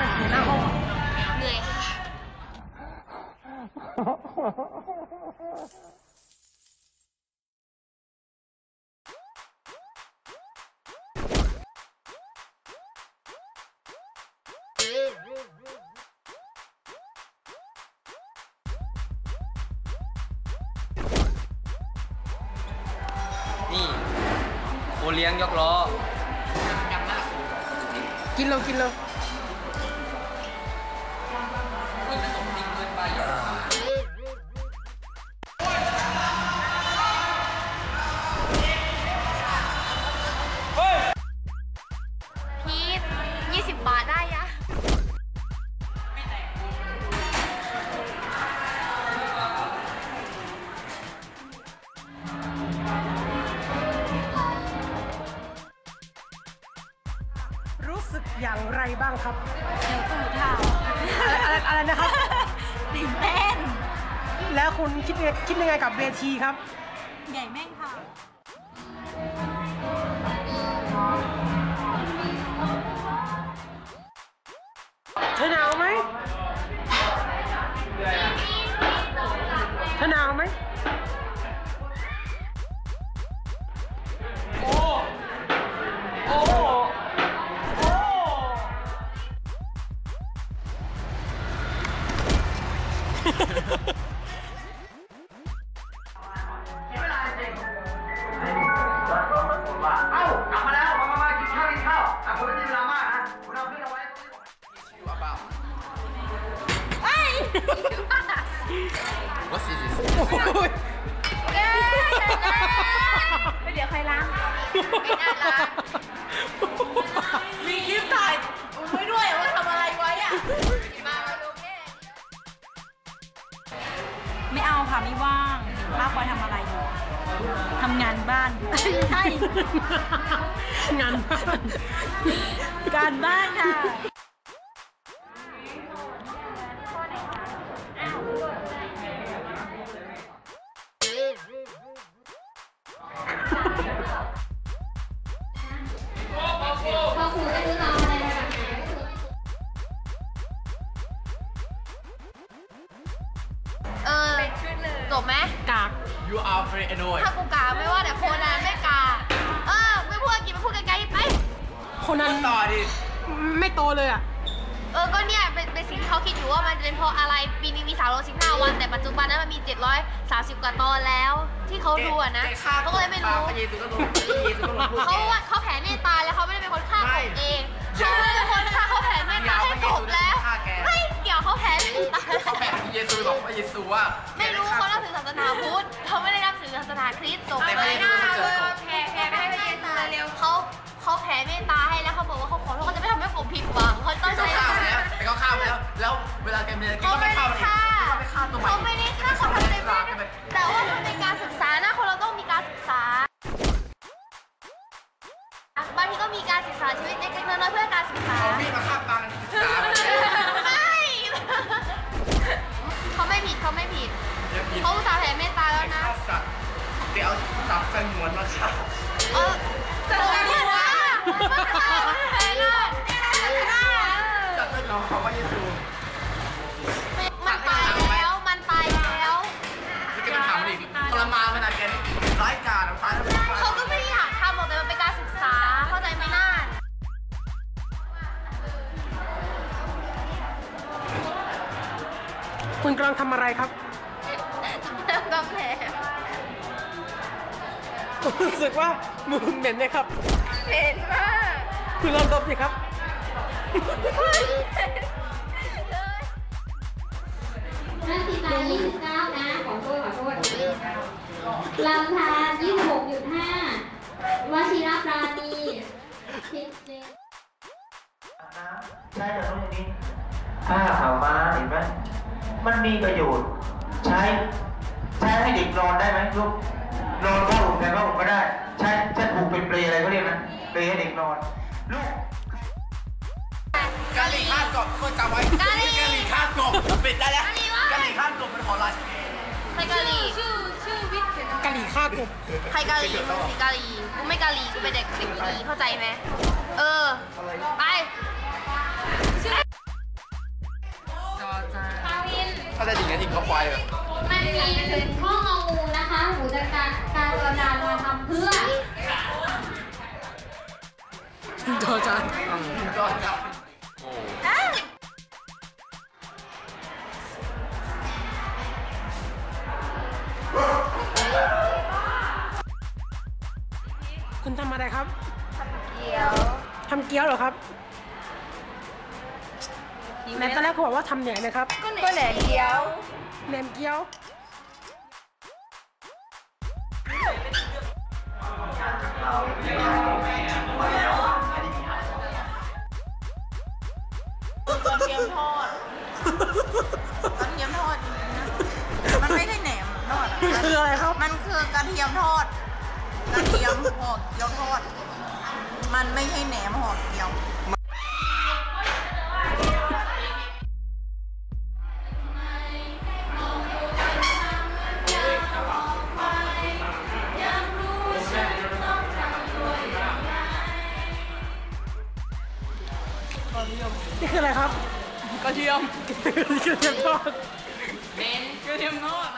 เป็นหัวหน้าห้องเหนื่อยค่ะ นี่โอเลี้ยงยกล้อ กินเรากินเราางไรบ้างครับ เดี๋ยวตู้เท่าอะไรอะไรอะไรนะครับตื่นเต้นแล้วคุณคิดยังไงคิดยังไงกับเวทีครับ ใหญ่แม่งค่ะ What is this โอ้ยเอ้ยเดี๋ยวใครล้างไม่น่าล้างมีคลิปถ่ายไว้ด้วยว่าทำอะไรไว้อะมามาดูแค่ไม่เอาค่ะไม่ว่างเห็นป้าคอยทำอะไรอยู่ทำงานบ้านอยู่ใช่งานบ้าน การบ้านค่ะ are very annoying ถ้ากูกาไม่ว่าแต่โคนันไม่กา เออไม่พูดอังกฤษไม่พูดไกลๆไปคนนั้นต่อดิ ไม่โตเลยอะ เออ ก็เนี่ยเป็นเป็นสิ่งที่เขาคิดอยู่ว่ามันจะเป็นเพราะอะไร ปีนี้มี 315 วัน แต่ปัจจุบันนั้นมันมี 730 กว่าตอนแล้ว ที่เขาดูอะนะเขาก็เลยไม่รู้พระเยซูก็รู้พระเยซูก็รู้พูดเขาว่าเขาแผ่เมตตาแล้วเขาไม่ได้เป็นคนฆ่ากบเองเขาเป็นคนฆ่าเขาแผ่เมตตาให้กบแล้วไม่เกี่ยวเขาแผ่เมตตาเขาแผ่พระเยซูบอกพระเยซูว่า ไม่รู้เขานับถือศาสนาพุทธ ศาสนาคริสต์จบแต่พระเยซูไม่เกิดกบแผ่แผ่ไม่ให้พระเยซูเร็ว เขาเขาแผ่เมตตาให้แล้วเขาบอกว่าเขาขอโทษเขาจะไม่ทำให้ผมผิดหวังเขาต้องเขาใช้ฆ่าไปแล้วแต่เขาฆ่าไปแล้ว แล้วเวลาแกมีอะไรแกเขาก็ไม่ไม่ได้ฆ่ามันอีกฆ่าไปฆ่าตัวใหม่เขาไม่ไสับสงวนมาฆ่าเออจะแผ่หัวมันฆ่ามันแผ่หน้าจัดให้เราเขาพระเยซูมันตายแล้ว มันตายแล้วแล้วแกไปถามมันอีกทรมานมันอะแกนี่ร้ายกาจอะตายแล้วไม่ตายเขาก็ไม่ได้อยากทำหรอกแต่มันเป็นการศึกษา เข้าใจไหมน่านคุณกำลังทำอะไรครับ ผมรู้สึกว่ามือคุณเหม็นไหมครับ เห็นมาก คุณลองดมสิครับ นักกีฬา29 นะ ขอโทษขอโทษลำธาร26.5วชิรปราณีพิเศษใช่แต่ตรงนี้ผ้าขาวม้าเห็นไหมมันมีประโยชน์ ใช้ ใช้ให้เด็กนอนได้ไหมลูกนอน ใส่ผ้าห่มก็ได้ ใช่ใช้ผูกเป็นเปลยอะไรก็เรียกนะเปลยให้เด็กนอน ลูกกะหรี่ข้าวกรอบทุกคจำไว้กะหรี่ข้าวกรอบปิดได้แล้วกะหรี่ข้าวกรบเป็นของลาชนีใกะหรี่ชื่อชื่อวิทย์กะหรี่ข้าวกรอบใครกะหรี่มึงสีกะหรี่กูไม่กะหรี่กูเป็นเด็กเด็กดีเข้าใจไหมเออไปชื่อนคาวินเข้าใจจริงนะจริงเขาควายเหร มีถึงข้ององูนะคะหนูจะการการกระดานมาทำเพื่อจอจานก็ครับโอ้คุณทำอะไรครับเกี๊ยว ทำเกี๊ยวเหรอครับในตอนแรกเขาบอกว่าทำแหนมนะครับ ก็แหนมเกี๊ยว แหนมเกี๊ยวกระเทียมทอดกระเทียมทอดมันไม่ได้แหนมทอดมันคืออะไรครับ มันคือกระเทียมทอดกระเทียมห่อเกี๊ยวทอด มันไม่ใช่แหนมห่อเกี๊ยว นี่คืออะไรครับกระเทียมกระเทียมทอดเน้นกระเทียมทอด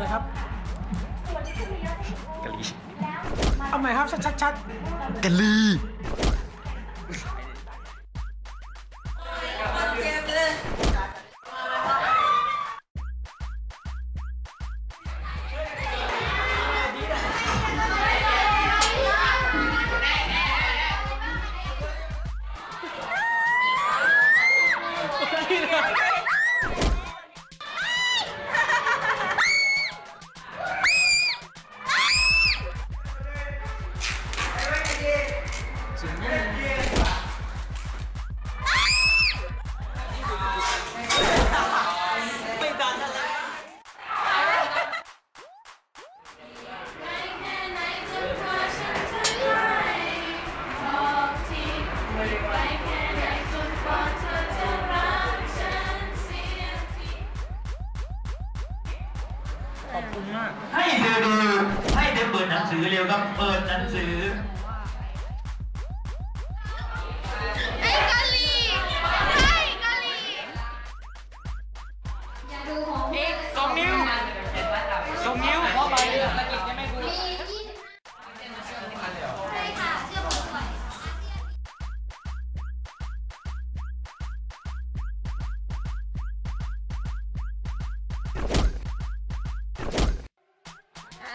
เป็นเซนเลยครับกะลีเอาใหม่ครับชัดชัดชัดกะลี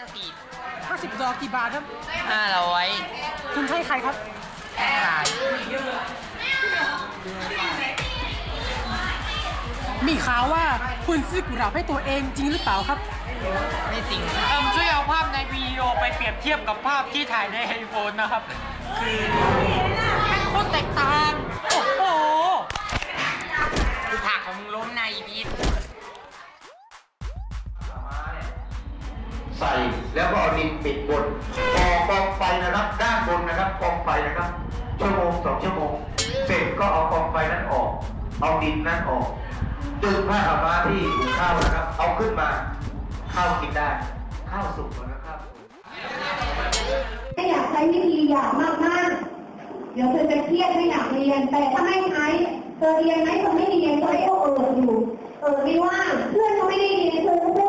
50ดอกกี่บาทครับห้าร้อยคุณให้ใครครับแค่ขายมีข่าวว่าคุณซื้อกุหลาบให้ตัวเองจริงหรือเปล่าครับ ไม่จริงเอิมช่วยเอาภาพในวิดีโอไปเปรียบเทียบกับภาพที่ถ่ายในไอโฟนนะครับ คือเป็นโคตรแตกต่าง โอ้โหกูผักของมึงล้มในอีพีท ใส่แล้วก็เอาดินปิดบนพอกองไฟนะครับด้านบนนะครับกองไฟนะครับชั่วโมงสองชั่วโมง เสร็จก็เอากองไฟนั้นออก เอาดินนั้นออกดึงผ้าขาวม้าที่หุงข้าวนะครับ เอาขึ้นมาข้าวกินได้ ข้าวสุกแล้วนะครับไม่อยากใช้วิธีอยากมากมากเดี๋ยวเธอจะเครียดไม่อยากเรียน แต่ถ้าไม่ใช้เธอเรียนไหมเธอไม่เรียนเธอก็เอออยู่ เออไม่ว่าเพื่อนเขาไม่ได้เรียนเธอก็